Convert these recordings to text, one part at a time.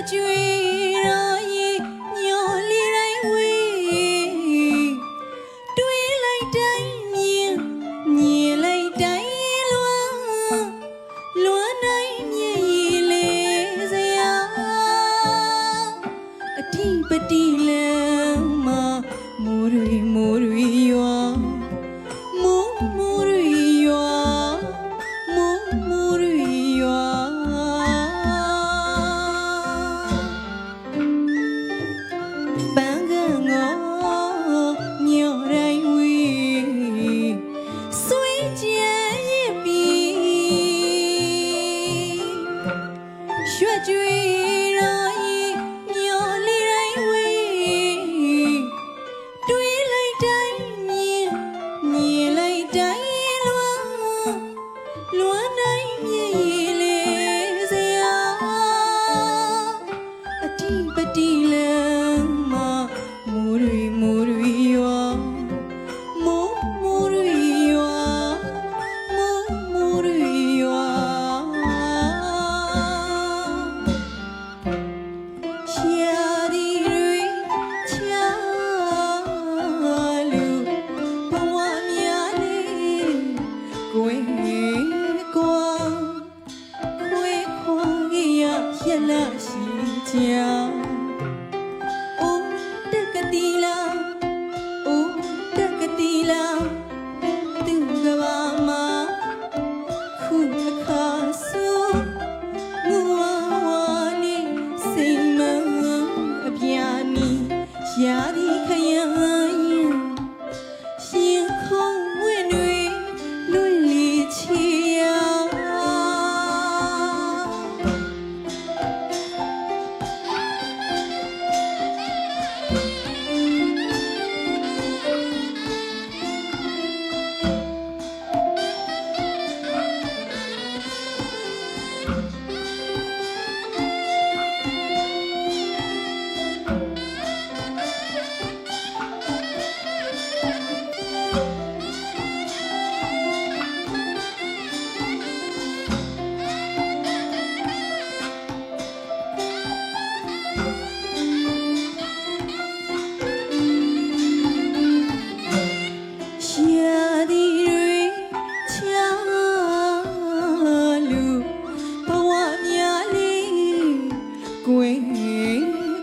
the dream.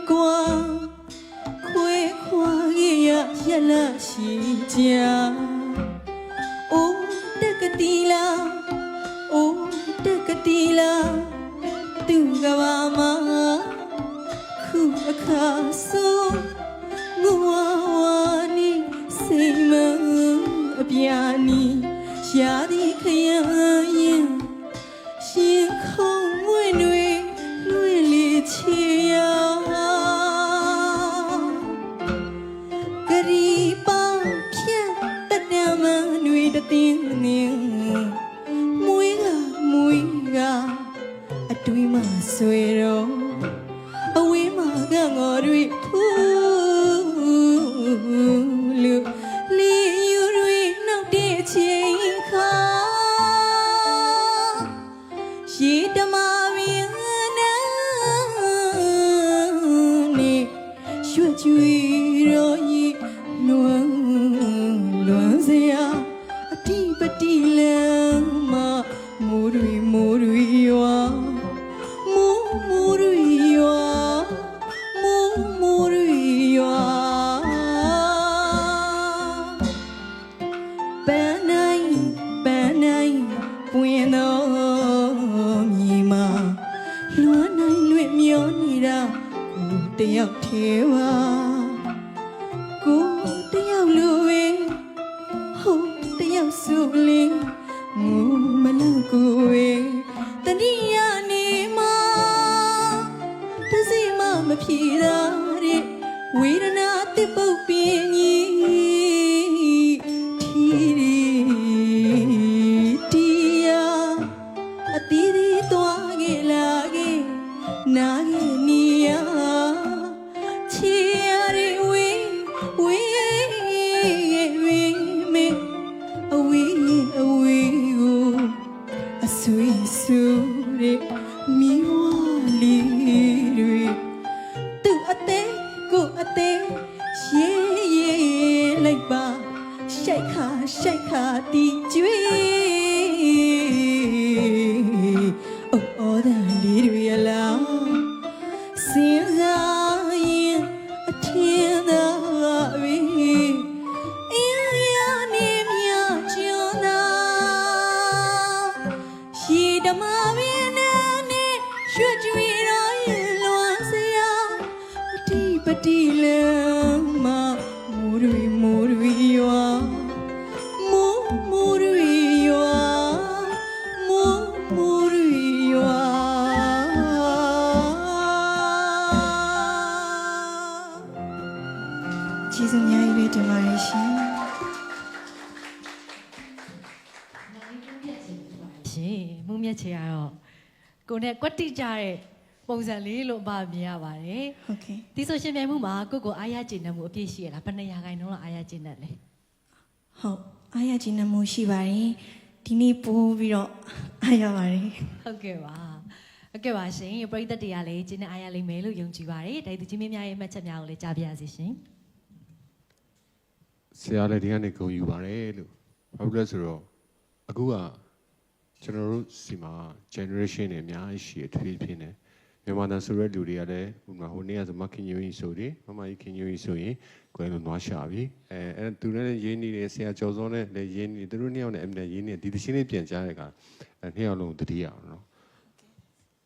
歌，开花叶呀呀啦是家，哦的个地啦，哦的个地啦，杜个娃妈，苦啊卡苏，我娃娃你谁么啊别你，下的开呀呀，星空温暖。 မှ နာခဲ့နီယာချီရရီဝေးဝေးဝေးမေအဝေးအဝေးကိုအဆွေဆူတဲ့မိဝလီတွေသူ့အသေးကိုယ်အသေးရေရေလိုက်ပါရှိုက်ခါရှိုက်ခါတီကျွေး ပတိလမ်းမှာမိုးတွေမိုးတွေရွာမိုးမိုးတွေရွာမိုးမိုးတွေရွာကျေးဇူးအများကြီးပဲတင်ပါတယ်ရှင်ရှင်မှုမြက်ချေကတော့ကိုနဲ့ကွက်တိကြတဲ့ ပုံစံလေးလို့အမမြင်ရပါတယ်ဟုတ်ကဲ့ဒီဆိုရှင်ပြိုင်မှုမှာကိုကိုအားရကျင်နေမှုအပြည့်ရှိရလားဘယ်နှစ်ရာခိုင်နှုန်းလောက်အားရကျင်နေလဲဟုတ်အားရခြင်းနဲ့မှုရှိပါတယ်ဒီနေ့ပို့ပြီးတော့အားရပါတယ်ဟုတ်ကဲ့ပါဟုတ်ကဲ့ပါရှင်ပရိသတ်တွေကလည်းကျင်းနဲ့အားရလိမ့်မယ်လို့ယုံကြည်ပါတယ်ဒါဒီချင်းမင်းများရဲ့မှတ်ချက်များကိုလည်းကြားပြရစီရှင်ဆရာလည်းဒီကနေဂုဏ်ယူပါတယ်လို့ဘာဖြစ်လဲဆိုတော့အခုကကျွန်တော်တို့စီမှာ generation တွေအများကြီးရှိရထွေးဖြစ်နေ မြန်မာတန်ဆိုတဲ့လူတွေကလည်းဥပမာဟိုနေ့ကဆိုမခင်ညူကြီးဆိုတယ်မမကြီးခင်ညူကြီးဆိုရင်ကိုယ်လုံးနွားရှာပြီအဲအဲသူလည်းရင်းနေတယ်ဆရာကျော်စောနဲ့လည်းရင်းနေသူတို့နှစ်ယောက်နဲ့အမြဲရင်းနေဒီတချင်းလေးပြန်ကြားတဲ့အခါအဲနှစ်ယောက်လုံးတတိယအောင်နော်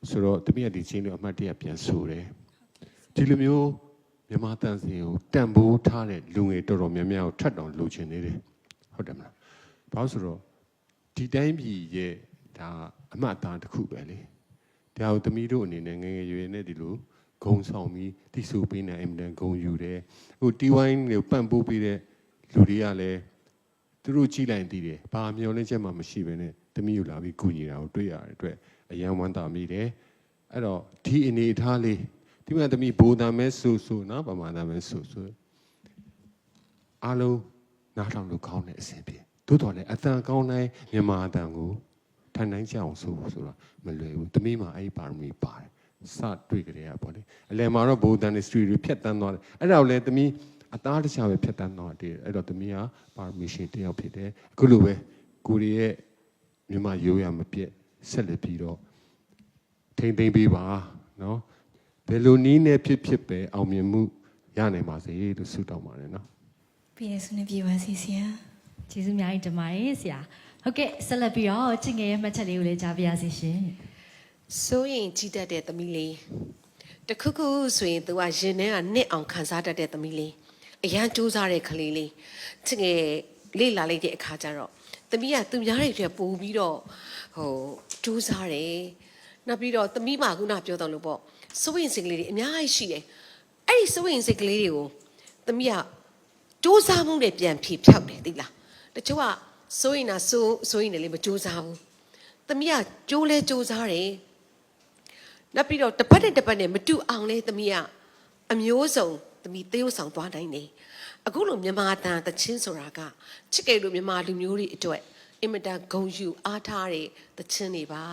ဆိုတော့တမီးကဒီချင်းလေးအမှတ်တရပြန်ဆိုတယ်ဒီလိုမျိုးမြန်မာတန်စင်ကိုတန်ဖိုးထားတဲ့လူငယ်တော်တော်များများကိုထပ်တောင်လိုချင်နေတယ်ဟုတ်တယ်မလားဘာလို့ဆိုတော့ဒီတိုင်းပြည်ရဲ့ဒါအမှတ်အသားတစ်ခုပဲလေ ဒါကိုသမီးတို့အနေနဲ့ငယ်ငယ်ရွယ်ရွယ်နဲ့ဒီလိုဂုံဆောင်ပြီးတိဆိုပေးနေအင်မတန်ဂုံယူတယ်ဟိုတီဝိုင်းကိုပန့်ပိုးပေးတဲ့လူတွေကလည်းသူတို့ကြည်လိုက်တည်တယ်ဘာမျောလင်းချက်မှမရှိဘဲနဲ့သမီးကိုလာပြီးကူညီတာကိုတွေ့ရတဲ့အတွက်အယံဝမ်းသာမိတယ်အဲ့တော့ဒီအနေအထားလေးဒီမှာသမီးဘိုးသားမဲဆူဆူနော်ဗမာသားမဲဆူဆူအားလုံးနားထောင်လို့ကောင်းတဲ့အဆင်ပြေသို့တော်လည်းအတန်ကောင်းတိုင်းမြန်မာအတန်ကို ထိုင်နိုင်ကြအောင်ဆိုဖို့ဆိုတာမလွယ်ဘူးသမီးမှာအဲ့ဒီပါရမီပါတယ်စတွေ့ကြရပေါ့လေအလယ်မှာတော့ဘိုးသားနဲ့စထရီတွေဖြတ်တန်းသွားတယ်အဲ့ဒါကိုလည်းသမီးအသားတစ်ခြားပဲဖြတ်တန်းသွားတယ်အဲ့တော့သမီးကပါရမီရှင်တစ်ယောက်ဖြစ်တယ်အခုလိုပဲကိုရီရဲ့မြန်မာရိုးရမပြတ်ဆက်လက်ပြီးတော့ထိမ့်သိမ့်ပေးပါနော်ဘယ်လိုနည်းနဲ့ဖြစ်ဖြစ်ပဲအောင်မြင်မှုရနိုင်ပါစေလို့ဆုတောင်းပါတယ်နော်ပပြည့်စုံနေပြပါစီဆရာကျေးဇူးအများကြီးတင်ပါတယ်ဆရာ ဟုတ်ကဲ့ဆက်လက်ပြီးတော့ချစ်ငယ်ရဲ့မှတ်ချက်လေးကိုလည်းကြားပြရစီရှင်စိုးရင်ကြီးတတ်တဲ့သမီးလေးတခုခုဆိုရင် तू ကရင်ထဲကနှစ်အောင်ခံစားတတ်တဲ့သမီးလေးအရန်ကြိုးစားတဲ့ကလေးလေးချစ်ငယ်လေ့လာလိုက်တဲ့အခါကျတော့သမီးကသူများတွေအတွက်ပို့ပြီးတော့ဟိုကြိုးစားတယ်နောက်ပြီးတော့သမီးမခုနပြောတော့လို့ပေါ့စိုးရင်စိတ်ကလေးတွေအများကြီးရှိတယ်အဲ့ဒီစိုးရင်စိတ်ကလေးတွေကိုသမီးကစူးစမ်းမှုနဲ့ပြန်ဖြေဖြောက်တယ်သိလားတချို့က စိုးရင်တာစိုးစိုးရင်တယ်လေမစူးစမ်းဘူးသမီးကကြိုးလဲကြိုးစားတယ်နောက်ပြီးတော့တစ်ပတ်နဲ့တစ်ပတ်နဲ့မတူအောင်လဲသမီးကအမျိုးစုံသမီးသေယုတ်ဆောင်သွားနိုင်တယ်အခုလိုမြန်မာတန်တချင်းဆိုတာကချစ်ကြိတ်လို့မြန်မာလူမျိုးတွေအတွက်အင်မတန်ဂုဏ်ယူအားထားတဲ့တချင်းတွေပါ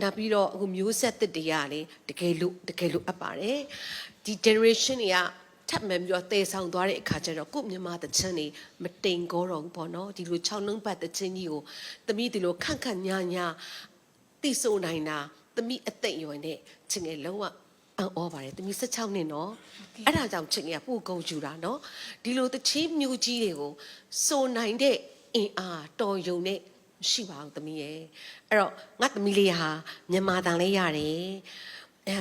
နောက်ပြီးတော့အခုမျိုးဆက်သစ်တွေကလေတကယ်လို့တကယ်လို့အပ်ပါတယ်ဒီ generation တွေက ထပ်မှန်ပြီးတော့တည်ဆောင်သွားတဲ့အခါကျတော့ကို့မြန်မာတချင်းတွေမတိမ်ကောတော့ဘူးပေါ့နော်ဒီလို6လုံးပတ်တချင်းကြီးကိုသမီးဒီလိုခန့်ခန့်ညာညာတိဆိုးနိုင်တာသမီးအသက်အရွယ်နဲ့ချင်းငယ်လုံးဝအံ့ဩပါတယ်သမီး16နှစ်နော်အဲ့ဒါကြောင့်ချင်းငယ်ကပို့ကုန်ယူတာနော်ဒီလိုတချင်းမျိုးကြီးတွေကိုစိုးနိုင်တဲ့အင်အားတော်ယုံနဲ့ရှိပါအောင်သမီးရဲ့အဲ့တော့ငါသမီးလေးဟာမြန်မာတန်လေးရတယ် အာ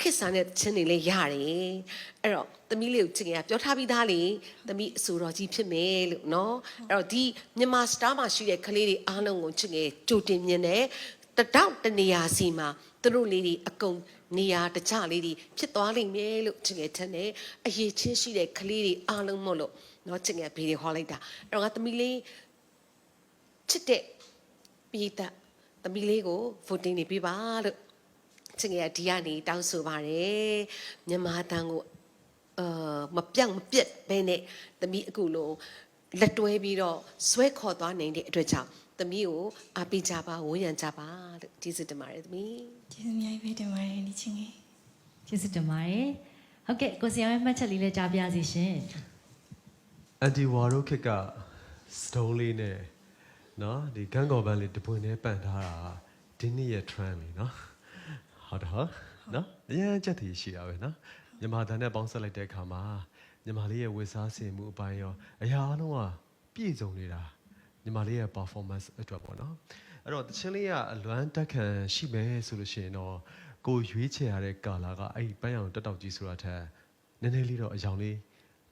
ခစ်ဆန်တဲ့ချင်းတွေလည်းရတယ်အဲ့တော့သမီးလေးကိုချင်းငယ်ကပြောထားပြီးသားလေသမီးအဆိုတော်ကြီးဖြစ်မယ်လို့နော်အဲ့တော့ဒီမြန်မာစတားမှာရှိတဲ့ကလေးတွေအားလုံးကိုချင်းငယ်ကြိုတင်မြင်တယ်တတောက်တနေရာစီမှာသူတို့လေးတွေအကုန်နေရာတခြားလေးတွေဖြစ်သွားလိမ့်မယ်လို့ချင်းငယ်ထင်တယ်အရေးချင်းရှိတဲ့ကလေးတွေအားလုံးမို့လို့နော်ချင်းငယ်ဘေးတွေဟောလိုက်တာအဲ့တော့ငါသမီးလေးချစ်တဲ့ပြည်သက်သမီးလေးကို voting နေပြပါလို့ ချင်ငယ်ကဒီကနေတောင်းဆိုပါတယ်မြန်မာတန်ကိုအာမပြောင်းမပြတ်ဘဲနဲ့သမီးအခုလိုလက်တွဲပြီးတော့ဆွဲခေါ်သွားနိုင်တဲ့အတွက်ကြောင့်သမီးကိုအားပေးကြပါဝန်းရံကြပါလို့ကျေးဇူးတင်ပါတယ်သမီးကျေးဇူးအများကြီးပဲတင်ပါတယ်ဒီချင်းကြီးကျေးဇူးတင်ပါတယ်ဟုတ်ကဲ့ကိုဆရာရဲ့မှတ်ချက်လေးလည်းကြားပြရစီရှင်အန်တီဝါရိုခစ်ကစတုံးလေးနဲ့နော်ဒီဂန်ကော်ဘန်လေးတပွင့်နဲ့ပန့်ထားတာဒီနေ့ရဲ့ trend လေးနော် ဟုတ်တယ်ဟုတ်နော်အရင်ချက်တည်ရှိတာပဲနော်မြန်မာတန်နဲ့ပေါင်းဆက်လိုက်တဲ့အခါမှာမြန်မာလေးရဲ့ဝေစားစင်မှုအပိုင်းရောအရာအလုံးကပြည့်စုံနေတာမြန်မာလေးရဲ့ performance အတွက်ပေါ့နော်အဲ့တော့တချင်းလေးကအလွမ်းတက်ခံရှိမယ်ဆိုလို့ရှိရင်တော့ကိုရွေးချယ်ရတဲ့ကာလာကအဲ့ဒီပန်းရောင်တက်တောက်ကြီးဆိုတာထက်နည်းနည်းလေးတော့အယောင်လေး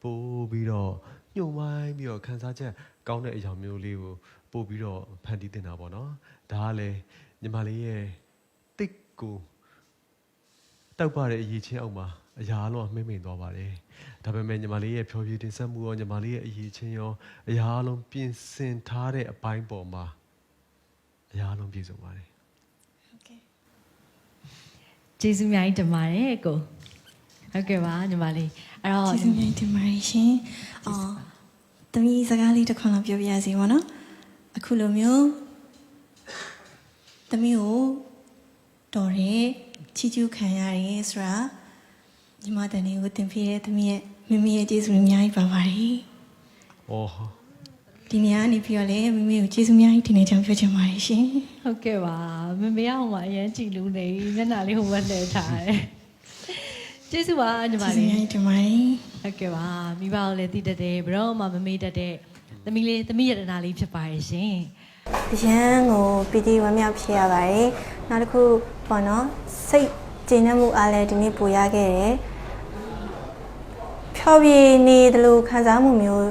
ပို့ပြီးတော့ညှို့ဝိုင်းပြီးတော့ခန်းစားချက်ကောင်းတဲ့အရာမျိုးလေးကိုပို့ပြီးတော့ဖန်တီးတင်တာပေါ့နော်ဒါကလည်းညီမလေးရဲ့တိတ်ကို တောက်ပတဲ့အရေးချင်းအောက်မှာအရာအလုံးကမှိမ့်မိန်သွားပါတယ်ဒါပေမဲ့ညီမလေးရဲ့ဖြောပြတင်ဆက်မှုရောညီမလေးရဲ့အရေးချင်းရောအရာအလုံးပြင်ဆင်ထားတဲ့အပိုင်းပေါ်မှာအရာအလုံးပြည့်စုံပါတယ်ဟုတ်ကဲ့ကျေးဇူးအများကြီးတင်ပါတယ်ကိုဟုတ်ကဲ့ပါညီမလေးအဲ့တော့ကျေးဇူးအများကြီးတင်ပါတယ်ရှင်အော်သမီးစကားလေးတစ်ခွန်းလောက်ပြောပြရစီပါနော်အခုလိုမျိုးသမီးကိုတော်တဲ့ ချီကျူးခံရတယ်ဆိုတာညီမတန်လေးကိုတင်ပြတဲ့သမီးရဲ့မိမိရဲ့ကျေးဇူးအများကြီးပါပါတယ်။အော်ဒီနေရာကနေပြီးတော့လည်းမိမိကိုကျေးဇူးအများကြီးတင်နေကြောင်းပြောချင်ပါတယ်ရှင်ဟုတ်ကဲ့ပါမမေကဟိုမှာအရင်ကြည်လူနေမျက်နှာလေးဟိုဘက်လှည့်ထားတယ်ကျေးဇူးပါညီမကျေးဇူးလေးအများကြီးတင်ပါတယ်ဟုတ်ကဲ့ပါမိဘကိုလည်းတည်တတ်တယ်ဘရောမှမမေ့တတ်တဲ့သမီးလေးသမီးရတနာလေးဖြစ်ပါရဲ့ရှင် အရန်ကိုပီတိဝမ်းမြောက်ဖြစ်ရပါတယ်။နောက်တစ်ခုပေါ့နော်စိတ်ကျဉ်းနှံ့မှုအားလည်းဒီနေ့ပူရခဲ့တယ်။ဖြောပြနေတယ်လို့ခံစားမှုမျိုး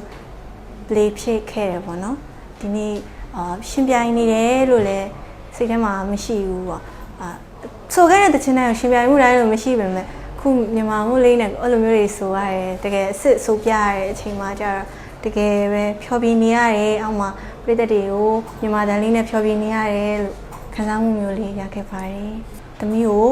လေးဖြစ်ခဲ့တယ်ပေါ့နော်။ဒီနေ့အာရှင်ပြိုင်နေတယ်လို့လည်းစိတ်ထဲမှာမရှိဘူးပေါ့။အာဆိုခဲ့တဲ့တချင်တိုင်းကိုရှင်ပြိုင်မှုတိုင်းလို့မရှိပါနဲ့ခုမြန်မာမှုလေးနဲ့အဲ့လိုမျိုးတွေဆိုရတယ်တကယ်အစ်စ်ဆိုပြရတဲ့အချိန်မှာကျတော့တကယ်ပဲဖြောပြနေရတယ်အောက်မှာ ပြည်သက်တွေကိုမြန်မာတန်လေးနဲ့ဖြောပြနေရတယ်လို့ခံစားမှုမျိုးလေးရခဲ့ပါတယ်။သမီးကို